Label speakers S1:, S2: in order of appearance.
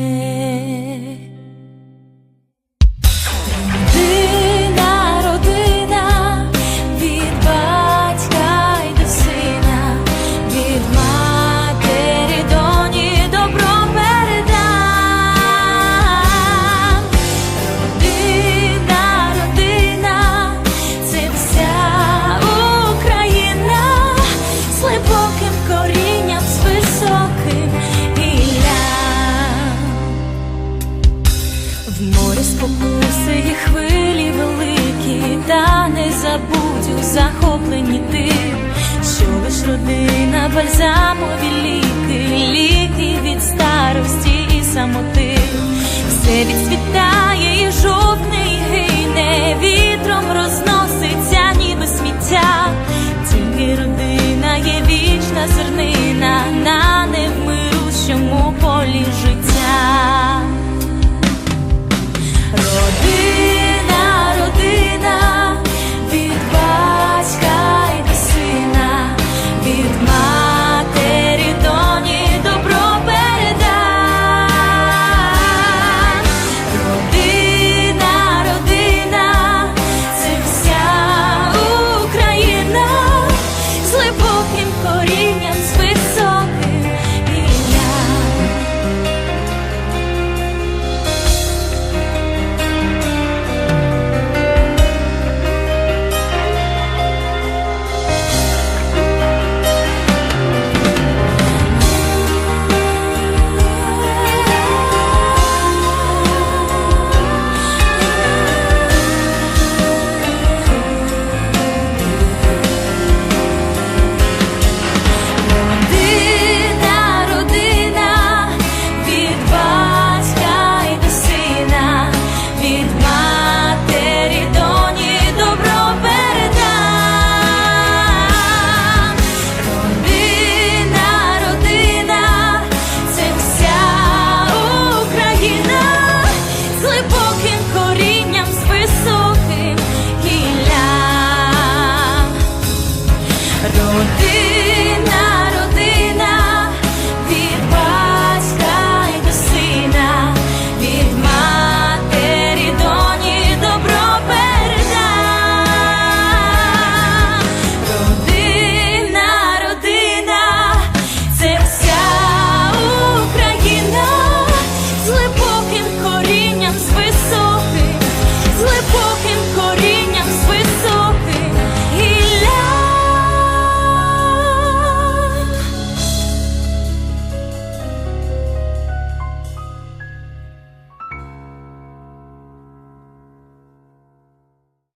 S1: Родина, спокуси і хвилі великі, та не забудь у захопленні тим, що лиш родина бальзамові ліки, ліки від старості і самоти, все відцвітає і жовтне, і гине, вітром розноситься, ніби сміття.